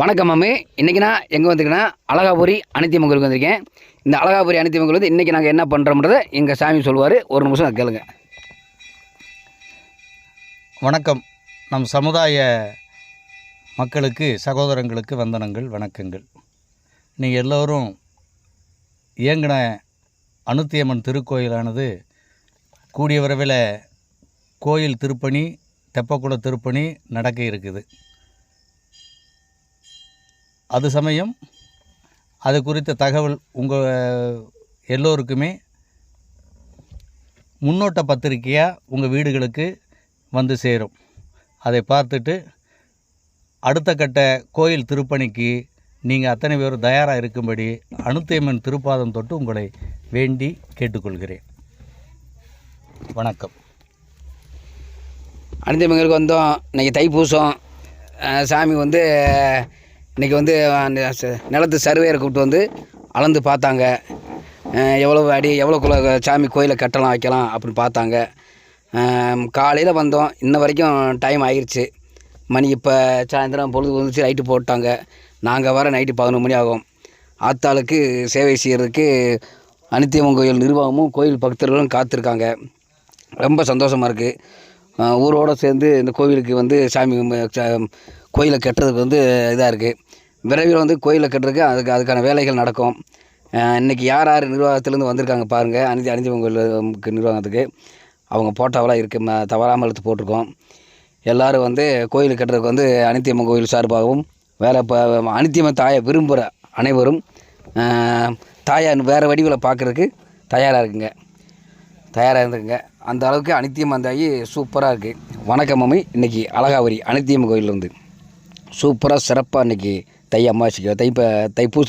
வணக்கம் மம்மி இன்றைக்கி நான் எங்கே வந்திருக்கேன்னா அழகாபுரி அனைத்தியம்மன் வந்திருக்கேன். இந்த அழகாபுரி அனைத்தியம்மன் வந்து இன்றைக்கி நாங்கள் என்ன பண்ணுறோம்ன்றதை எங்கள் சாமி சொல்லுவார். ஒரு நிமிஷம் கேளுங்க. வணக்கம். நம் சமுதாய மக்களுக்கு சகோதரங்களுக்கு வந்தனங்கள் வணக்கங்கள். நீங்கள் எல்லோரும் இயங்கின அனுத்தியம்மன் திருக்கோயிலானது கூடிய விரைவில் கோயில் திருப்பணி தெப்பக்குள திருப்பணி நடக்க இருக்குது. அது சமயம் அது குறித்த தகவல் உங்கள் எல்லோருக்குமே முன்னோட்ட பத்திரிக்கையாக உங்கள் வீடுகளுக்கு வந்து சேரும். அதை பார்த்துட்டு அடுத்த கட்ட கோயில் திருப்பணிக்கு நீங்கள் அத்தனை பேரும் தயாராக இருக்கும்படி அனுத்தேமன் திருப்பாதம் தொட்டு உங்களை வேண்டி கேட்டுக்கொள்கிறேன். வணக்கம். அனைத்தியம்மன் வந்தோம். இன்றைக்கி தைப்பூசம். சாமி வந்து இன்றைக்கி வந்து அந்த ச- நிலத்து சர்வேயரை கூப்பிட்டு வந்து அளந்து பார்த்தாங்க. எவ்வளோ அடி எவ்வளோக்குள்ள சாமி கோயிலை கட்டலாம் வைக்கலாம் அப்படின்னு பார்த்தாங்க. காலையில் வந்தோம். இன்ன வரைக்கும் டைம் ஆயிடுச்சு மணி இப்போ சாயந்தரம் பொழுது வந்துச்சு நைட்டு போட்டாங்க. நாங்கள் வர நைட்டு பதினொரு மணி ஆகும். ஆத்தாளுக்கு சேவை செய்கிறதுக்கு அனித்தியம்மன் கோயில் நிர்வாகமும் கோயில் பக்தர்களும் காத்திருக்காங்க. ரொம்ப சந்தோஷமாக இருக்குது ஊரோடு சேர்ந்து இந்த கோவிலுக்கு வந்து சாமி கோயிலை கட்டுறதுக்கு வந்து இதாக இருக்குது விரைவில் வந்து கோயிலை கட்டுறதுக்கு அதுக்கு அதுக்கான வேலைகள் நடக்கும். இன்றைக்கி இன்னைக்கு யார் யார் நிர்வாகத்திலேருந்து வந்திருக்காங்க பாருங்கள் அனிதி அனிதிவன் கோயில் நிர்வாகத்துக்கு. அவங்க போட்டோவெல்லாம் இருக்குது ம தவறாமல் எடுத்து போட்டிருக்கோம். எல்லோரும் வந்து கோயில் கட்டுறதுக்கு வந்து அனித்தியம்மன் கோயில் சார்பாகவும் வேலை இப்போ அனித்தியம்மன் தாயை விரும்புகிற அனைவரும் தாயை வேறு வடிவில் பார்க்குறதுக்கு தயாராக இருக்குங்க. தயாராக இருந்துக்குங்க. அந்த அளவுக்கு அனித்தியம்மன் தாயி சூப்பராக இருக்குது வணக்கம் மம்மி இன்றைக்கி அழகாவரி அனித்தியம்மன் கோயிலில் வந்து சூப்பராக சிறப்பாக இன்றைக்கி தை அமாவாசைக்கு தை ப தைப்பூச